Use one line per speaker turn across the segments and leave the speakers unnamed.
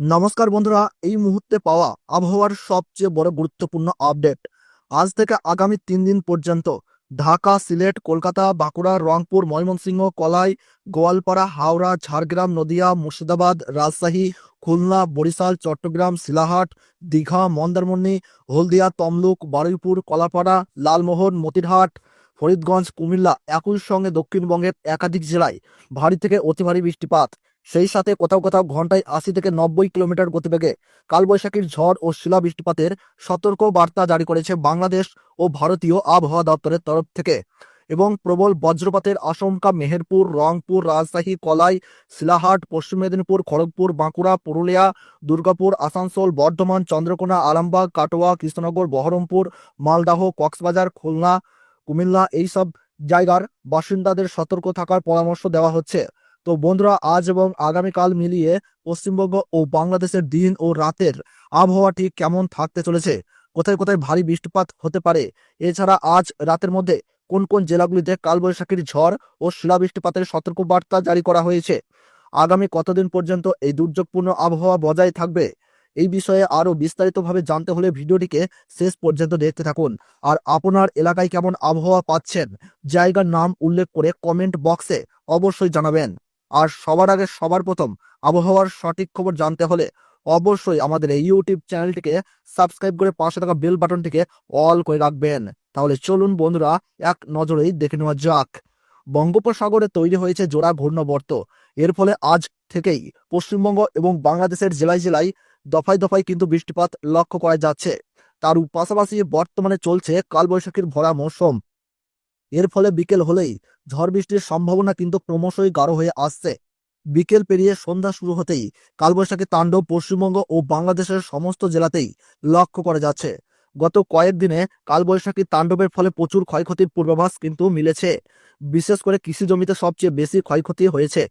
নমস্কার বন্ধুরা, এই মুহূর্তে পাওয়া আবহাওয়ার সবচেয়ে বড় গুরুত্বপূর্ণ আপডেট আজ থেকে আগামী তিন দিন পর্যন্ত ঢাকা, সিলেট, কলকাতা, বাঁকুড়া, রংপুর, ময়মনসিংহ, কলাই, গোয়ালপাড়া, হাওড়া, ঝাড়গ্রাম, নদিয়া, মুর্শিদাবাদ, রাজশাহী, খুলনা, বরিশাল, চট্টগ্রাম, শিলাহাট, দীঘা, মন্দারমণি, হলদিয়া, তমলুক, বারুইপুর, কলাপাড়া, লালমোহন, মতিরহাট, ফরিদগঞ্জ, কুমিল্লা, একই সঙ্গে দক্ষিণবঙ্গের একাধিক জেলায় ভারী থেকে অতি ভারী বৃষ্টিপাত। সেই সাথে কোথাও কোথাও ঘন্টায় আশি থেকে নব্বই কিলোমিটার গতিবেগে কালবৈশাখীর ঝড় ও শিলা বৃষ্টিপাতের সতর্ক বার্তা জারি করেছে বাংলাদেশ ও ভারতীয় আবহাওয়া দপ্তরের তরফ থেকে এবং প্রবল বজ্রপাতের আশঙ্কা মেহেরপুর, রংপুর, রাজশাহী, কলাই, শিলাহাট, পশ্চিম মেদিনীপুর, খড়গপুর, বাঁকুড়া, পুরুলিয়া, দুর্গাপুর, আসানসোল, বর্ধমান, চন্দ্রকোনা, আরামবাগ, কাটোয়া, কৃষ্ণনগর, বহরমপুর, মালদাহ, কক্সবাজার, খুলনা, কুমিল্লা এইসব জায়গার বাসিন্দাদের সতর্ক থাকার পরামর্শ দেওয়া হচ্ছে। তো বন্ধুরা, আজ এবং আগামীকাল মিলিয়ে পশ্চিমবঙ্গ ও বাংলাদেশের দিন ও রাতের আবহাওয়া ঠিক কেমন থাকতে চলেছে? কোথায় কোথায় ভারী বৃষ্টিপাত হতে পারে? এছাড়া আজ রাতের মধ্যে কোন কোন জেলাগুলিতে কালবৈশাখীর ঝড় ও শিলা বৃষ্টিপাতের সতর্কবার্তা জারি করা হয়েছে? আগামী কতদিন পর্যন্ত এই দুর্যোগপূর্ণ আবহাওয়া বজায় থাকবে? এই বিষয়ে আরও বিস্তারিতভাবে জানতে হলে ভিডিওটিকে শেষ পর্যন্ত দেখতে থাকুন। আর আপনার এলাকায় কেমন আবহাওয়া পাচ্ছেন? জায়গার নাম উল্লেখ করে কমেন্ট বক্সে অবশ্যই জানাবেন। আর সবার আগে সবার প্রথম আবহাওয়ার সঠিক খবর জানতে হলে অবশ্যই আমাদের এই ইউটিউব চ্যানেলটিকে সাবস্ক্রাইব করে পাশে থাকা বেল বাটনটিকে অল করে রাখবেন। তাহলে চলুন বন্ধুরা, এক নজরেই দেখে নেওয়া যাক। বঙ্গোপসাগরে তৈরি হয়েছে জোড়া ঘূর্ণবর্ত। এর ফলে আজ থেকেই পশ্চিমবঙ্গ এবং বাংলাদেশের জেলায় জেলায় দফায় দফায় কিন্তু বৃষ্টিপাত লক্ষ্য করা যাচ্ছে। তার পাশাপাশি বর্তমানে চলছে কালবৈশাখীর ভরা মৌসুম এর ফলে বিকেল হলেই ঝড় বৃষ্টির সম্ভাবনা কিন্তু ক্রমশই গাঢ় হয়ে আসছে। বিকেল পেরিয়ে সন্ধ্যা শুরু হতেই কালবৈশাখী তাণ্ডব পশ্চিমবঙ্গ ও বাংলাদেশের সমস্ত জেলাতেই লক্ষ্য করা যাচ্ছে। গত কয়েকদিনে কালবৈশাখী তাণ্ডবের ফলে প্রচুর ক্ষয়ক্ষতির পূর্বাভাস কিন্তু মিলেছে। বিশেষ করে কৃষি জমিতে সবচেয়ে বেশি ক্ষয়ক্ষতি হয়েছে।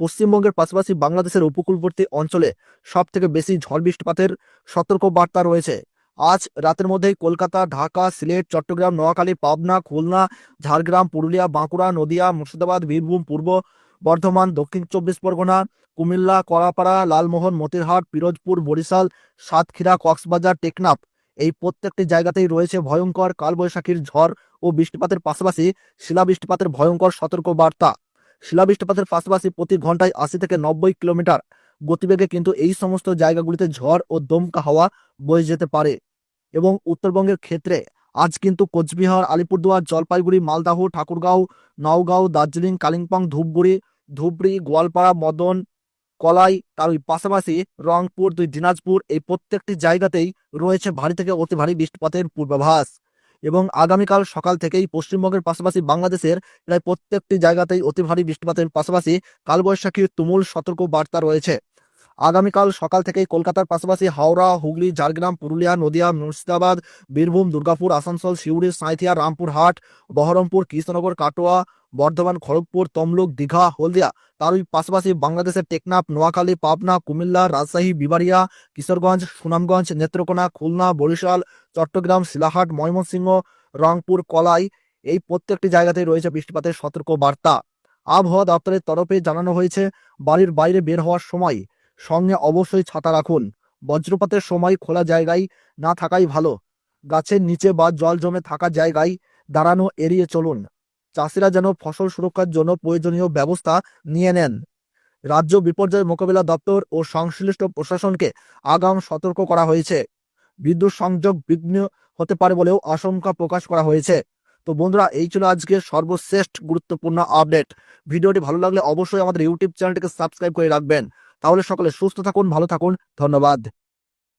পশ্চিমবঙ্গের পাশাপাশি বাংলাদেশের উপকূলবর্তী অঞ্চলে সব থেকে বেশি ঝড় বৃষ্টিপাতের সতর্ক বার্তা রয়েছে। আজ রাতের মধ্যেই কলকাতা, ঢাকা, সিলেট, চট্টগ্রাম, নোয়াখালী, পাবনা, খুলনা, ঝাড়গ্রাম, পুরুলিয়া, বাঁকুড়া, নদিয়া, মুর্শিদাবাদ, বীরভূম, পূর্ব বর্ধমান, দক্ষিণ চব্বিশ পরগনা, কুমিল্লা, কলাপাড়া, লালমোহন, মতিরহাট, পিরোজপুর, বরিশাল, সাতক্ষীরা, কক্সবাজার, টেকনাফ। এই প্রত্যেকটি জায়গাতেই রয়েছে ভয়ঙ্কর কালবৈশাখীর ঝড় ও বৃষ্টিপাতের পাশাপাশি শিলা বৃষ্টিপাতের ভয়ঙ্কর সতর্ক বার্তা শিলা বৃষ্টিপাতের পাশাপাশি প্রতি ঘন্টায় আশি থেকে নব্বই কিলোমিটার গতিবেগে কিন্তু এই সমস্ত জায়গাগুলিতে ঝড় ও দমকা হাওয়া বয়ে যেতে পারে। এবং উত্তরবঙ্গের ক্ষেত্রে আজ কিন্তু কোচবিহার, আলিপুরদুয়ার, জলপাইগুড়ি, মালদাহ, ঠাকুরগাঁও, নওগাঁও, দার্জিলিং, কালিম্পং, ধূপগুড়ি, ধুবড়ি, গোয়ালপাড়া, মদন, কলাই, তার ওই পাশাপাশি রংপুর, দুই দিনাজপুর এই প্রত্যেকটি জায়গাতেই রয়েছে ভারী থেকে অতি ভারী বৃষ্টিপাতের পূর্বাভাস। এবং আগামীকাল সকাল থেকেই পশ্চিমবঙ্গের পাশাপাশি বাংলাদেশের প্রায় প্রত্যেকটি জায়গাতেই অতি ভারী বৃষ্টিপাতের পাশাপাশি কালবৈশাখীর তুমুল সতর্ক বার্তা রয়েছে। আগামীকাল সকাল থেকেই কলকাতার পাশাপাশি হাওড়া, হুগলি, ঝাড়গ্রাম, পুরুলিয়া, নদিয়া, মুর্শিদাবাদ, বীরভূম, দুর্গাপুর, আসানসোল সিউড়ি সাঁইথিয়া, রামপুরহাট, বহরমপুর, কৃষ্ণনগর, কাটোয়া, বর্ধমান, খড়গপুর, তমলুক, দীঘা, হলদিয়া। তার ওই পাশাপাশি বাংলাদেশের টেকনাফ, নোয়াখালী, পাবনা, কুমিল্লা, রাজশাহী, বিবাড়িয়া, কিশোরগঞ্জ, সুনামগঞ্জ, নেত্রকোনা, খুলনা, বরিশাল, চট্টগ্রাম, শিলাহাট, ময়মনসিংহ, রংপুর, কলাই এই প্রত্যেকটি জায়গাতেই রয়েছে বৃষ্টিপাতের সতর্ক বার্তা আবহাওয়া দপ্তরের তরফে জানানো হয়েছে, বাড়ির বাইরে বের হওয়ার সময় সঙ্গে অবশ্যই ছাতা রাখুন। বজ্রপাতের সময় খোলা জায়গায় না থাকাই ভালো। গাছের নিচে বা জল জমে থাকা জায়গায় দাঁড়ানো, এড়িয়ে চলুন। চাষিরা যেন ফসল সুরক্ষার জন্য প্রয়োজনীয় ব্যবস্থা নিয়ে নেন। রাজ্য বিপর্যয় মোকাবিলা দপ্তর ও সংশ্লিষ্ট প্রশাসনকে আগাম সতর্ক করা হয়েছে। বিদ্যুৎ সংযোগ বিঘ্ন হতে পারে বলেও আশঙ্কা প্রকাশ করা হয়েছে। তো বন্ধুরা, এই ছিল আজকে সর্বশ্রেষ্ঠ গুরুত্বপূর্ণ আপডেট। ভিডিওটি ভালো লাগলে অবশ্যই আমাদের ইউটিউব চ্যানেলটিকে সাবস্ক্রাইব করে রাখবেন। তাহলে সকলে সুস্থ থাকুন ভালো থাকুন ধন্যবাদ।